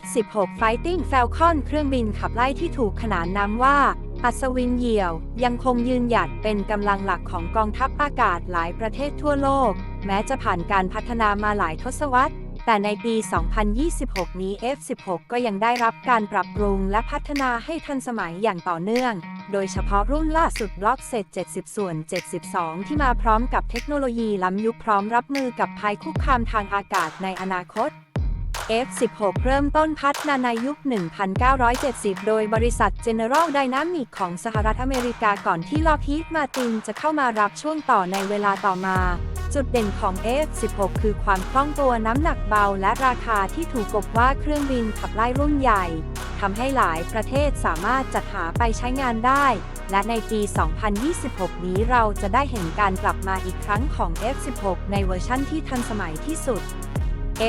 F-16 Fighting Falcon เครื่องบินขับไล่ที่ถูกขนานนามว่า อัศวินเหยี่ยว ยังคงยืนหยัดเป็นกำลังหลักของกองทัพอากาศหลายประเทศทั่วโลก แม้จะผ่านการพัฒนามาหลายทศวรรษ แต่ในปี 2026 นี้ F-16 ก็ยังได้รับการปรับปรุงและพัฒนาให้ทันสมัยอย่างต่อเนื่อง โดยเฉพาะรุ่นล่าสุด Block Set 70 ส่วน 72 ที่มาพร้อมกับเทคโนโลยีล้ำยุคพร้อมรับมือกับภัยคุกคามทางอากาศในอนาคต F16 เริ่มต้นพัฒนาในยุค 1970 โดยบริษัท General Dynamics ของสหรัฐอเมริกาก่อนที่ Lockheed Martin จะเข้ามารับช่วงต่อในเวลาต่อมา จุดเด่นของ F16 คือความคล่องตัวน้ำหนักเบาและราคาที่ถูกกบว่าเครื่องบินขับไล่รุ่นใหญ่ทำให้หลายประเทศสามารถจัดหาไปใช้งานได้ และในปี 2026 นี้เราจะได้เห็นการกลับมาอีกครั้งของ F16 ในเวอร์ชั่นที่ทันสมัยที่สุด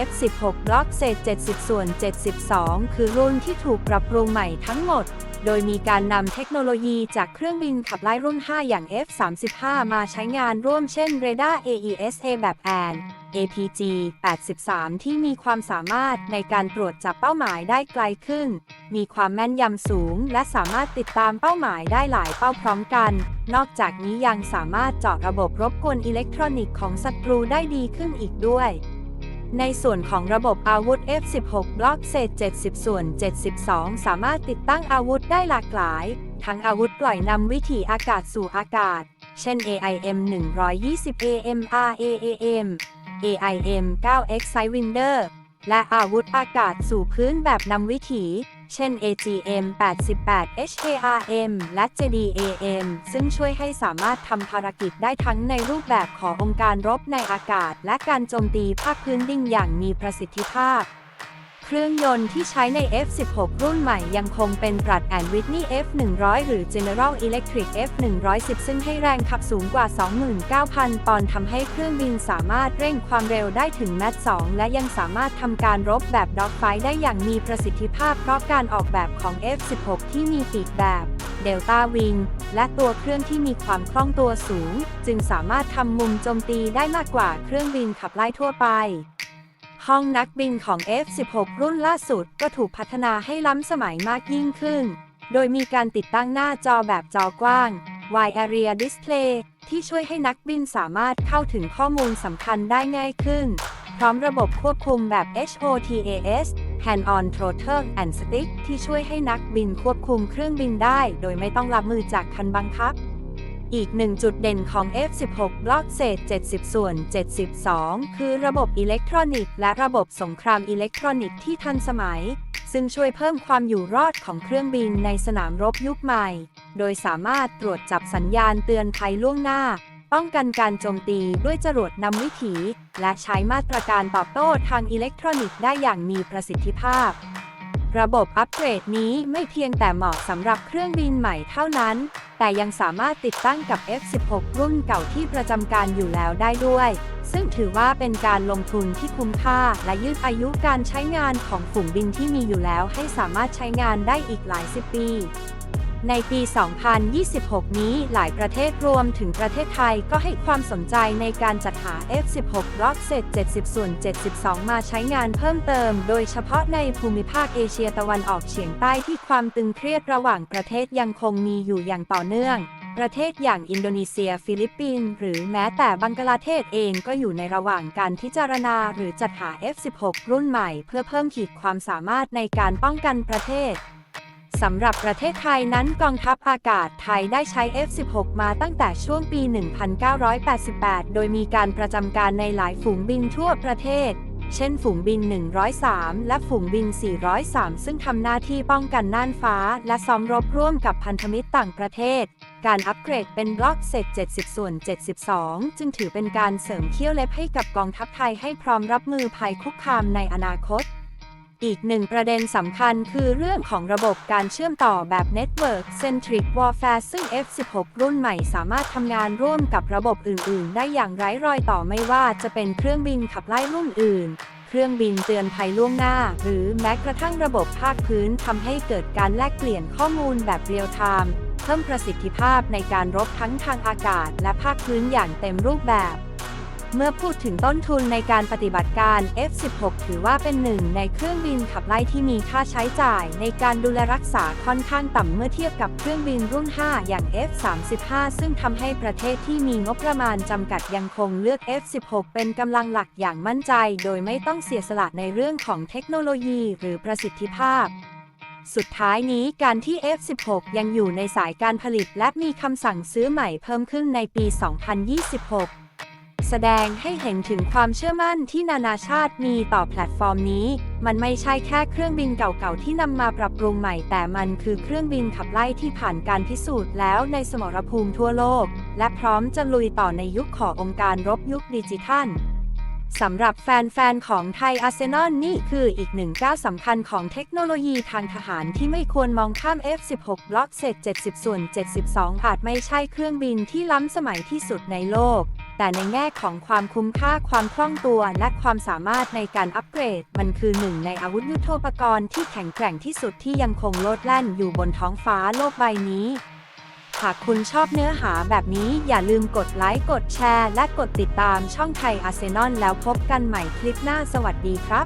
F16 Block เศษ 70 ส่วน 72 คือรุ่นที่ถูกปรับปรุงใหม่ทั้งหมด โดยมีการนำเทคโนโลยีจากเครื่องบินขับไล่รุ่น 5 อย่าง F35 มาใช้งานร่วมเช่นเรดาร์ AESA แบบแอน APG 83 ที่มีความสามารถในการตรวจจับเป้าหมายได้ไกลขึ้น มีความแม่นยำสูง และสามารถติดตามเป้าหมายได้หลายเป้าพร้อมกัน นอกจากนี้ยังสามารถเจาะระบบรบกวนอิเล็กทรอนิกส์ของศัตรูได้ดีขึ้นอีกด้วย ในส่วนของระบบอาวุธ F16 บล็อกเศษ 70 ส่วน 72 สามารถติดตั้งอาวุธได้หลากหลาย ทั้งอาวุธปล่อยนำวิถีอากาศสู่อากาศ เช่น AIM 120 AMR AAM AIM 9X Sidewinder และอาวุธอากาศสู่พื้นแบบนำวิถี เช่น AGM 88 HKRM และ JDAM ซึ่งช่วยให้สามารถทำภารกิจได้ทั้งในรูปแบบขององค์การรบในอากาศ และการโจมตีภาคพื้นดินอย่างมีประสิทธิภาพ รื่องยนต์ที่ใช้ใน F16 รุ่นใหม่ยังคงเป็นปรัดแอนวิทนี F100 หรือ General Electric F110 ซึ่งให้แรงขับสูงกว่า 29,000 ปอนด์ทำให้เครื่องบินสามารถเร่งความเร็วได้ถึงแมต2และยังสามารถทำการรบแบบด็อกไฟได้อย่างมีประสิทธิภาพเพราะการออกแบบของ F16 ที่มีปีกแบบเดลต้าวิงและตัวเครื่องที่มีความคล่องตัวสูง จึงสามารถทำมุมโจมตีได้มากกว่าเครื่องบินขับไล่ทั่วไป ห้องนักบินของ F16 รุ่นล่าสุดก็ถูกพัฒนาให้ล้ำสมัยมากยิ่งขึ้น โดยมีการติดตั้งหน้าจอแบบจอกว้าง Wide Area Display ที่ช่วยให้นักบินสามารถเข้าถึงข้อมูลสำคัญได้ง่ายขึ้น พร้อมระบบควบคุมแบบ HOTAS Hand on Throttle and Stick ที่ช่วยให้นักบินควบคุมเครื่องบินได้ โดยไม่ต้องรับมือจากคันบังคับ อีกหนึ่งจุดเด่นของ F16 บล็อกเศษ 70 ส่วน 72 คือระบบอิเล็กทรอนิกส์และระบบสงครามอิเล็กทรอนิกส์ที่ทันสมัย ซึ่งช่วยเพิ่มความอยู่รอดของเครื่องบินในสนามรบยุคใหม่ โดยสามารถตรวจจับสัญญาณเตือนภัยล่วงหน้า ป้องกันการโจมตีด้วยจรวดนำวิถี และใช้มาตรการตอบโต้ทางอิเล็กทรอนิกส์ได้อย่างมีประสิทธิภาพ ระบบอัปเกรดนี้ไม่เพียงแต่เหมาะสำหรับเครื่องบินใหม่เท่านั้น แต่ยังสามารถติดตั้งกับ F16 รุ่นเก่าที่ประจำการอยู่แล้วได้ด้วย ซึ่งถือว่าเป็นการลงทุนที่คุ้มค่า และยืดอายุการใช้งานของฝูงบินที่มีอยู่แล้วให้สามารถใช้งานได้อีกหลายสิบปี ในปี 2026 นี้หลายประเทศรวมถึงประเทศไทยก็ให้ความสนใจในการจัดหา F16 ล็อกเซต70 ส่วน 72 มาใช้งานเพิ่มเติม โดยเฉพาะในภูมิภาคเอเชียตะวันออกเฉียงใต้ที่ความตึงเครียดระหว่างประเทศยังคงมีอยู่อย่างต่อเนื่อง ประเทศอย่างอินโดนีเซีย ฟิลิปปินส์หรือแม้แต่บังกลาเทศเองก็อยู่ในระหว่างการพิจารณาหรือจัดหา F16 รุ่นใหม่ เพื่อเพิ่มขีดความสามารถในการป้องกันประเทศ สำหรับประเทศไทยนั้นกองทัพอากาศไทยได้ใช้ F16 มาตั้งแต่ช่วงปี 1988 โดยมีการประจำการในหลายฝูงบินทั่วประเทศ เช่นฝูงบิน 103 และฝูงบิน 403 ซึ่งทำหน้าที่ป้องกันน่านฟ้า และซ้อมรบร่วมกับพันธมิตรต่างประเทศ การอัปเกรดเป็นบล็อกเซต70 ส่วน 72 จึงถือเป็นการเสริมเขี้ยวเล็บให้กับกองทัพไทยให้พร้อมรับมือภัยคุกคามในอนาคต อีกหนึ่งประเด็นสำคัญคือเรื่องของระบบการเชื่อมต่อแบบ Network Centric Warfare ซึ่ง F16 รุ่นใหม่สามารถทำงานร่วมกับระบบอื่น ๆ ได้อย่างไร้รอยต่อไม่ว่าจะเป็นเครื่องบินขับไล่รุ่นอื่น เครื่องบินเตือนภัยล่วงหน้า หรือแม้กระทั่งระบบภาคพื้นทำให้เกิดการแลกเปลี่ยนข้อมูลแบบเรียลไทม์เพิ่มประสิทธิภาพในการรบทั้งทางอากาศและภาคพื้นอย่างเต็มรูปแบบ เมื่อพูดถึงต้นทุนในการปฏิบัติการ F-16 ถือว่าเป็นหนึ่งในเครื่องบินขับไล่ที่มีค่าใช้จ่ายในการดูแลรักษาค่อนข้างต่ำเมื่อเทียบกับเครื่องบินรุ่น 5 อย่าง F-35 ซึ่งทำให้ประเทศที่มีงบประมาณจำกัดยังคงเลือก F-16 เป็นกำลังหลักอย่างมั่นใจ โดยไม่ต้องเสียสละในเรื่องของเทคโนโลยีหรือประสิทธิภาพสุดท้ายนี้การที่ F16 ยังอยู่ในสายการผลิตและมีคำสั่งซื้อใหม่เพิ่มขึ้นในปี 2026 แสดงให้เห็นถึงความเชื่อมั่นที่นานาชาติมีต่อแพลตฟอร์มนี้ มันไม่ใช่แค่เครื่องบินเก่าๆที่นำมาปรับปรุงใหม่ แต่มันคือเครื่องบินขับไล่ที่ผ่านการพิสูจน์แล้วในสมรภูมิทั่วโลก และพร้อมจะลุยต่อในยุคขององค์การรบยุคดิจิทัลสำหรับแฟน ๆ ของไทยอาร์เซนอลนี่คืออีกหนึ่งก้าวสำคัญของเทคโนโลยีทางทหารที่ไม่ควรมองข้าม F16 บล็อกเศษ70 ส่วน 72 อาจไม่ใช่เครื่องบินที่ล้ำสมัยที่สุดในโลก แต่ในแง่ของความคุ้มค่าความคล่องตัวและความสามารถในการอัปเกรด มันคือหนึ่งในอาวุธยุโทโธปกรณ์ที่แข็งแกร่งที่สุดที่ยังคงโลดแล่นอยู่บนท้องฟ้าโลกใบนี้หากคุณชอบเนื้อหาแบบนี้อย่าลืมกดไลค์ กดแชร์ และกดติดตามช่องไทยอาร์เซนอลแล้วพบกันใหม่คลิปหน้าสวัสดีครับ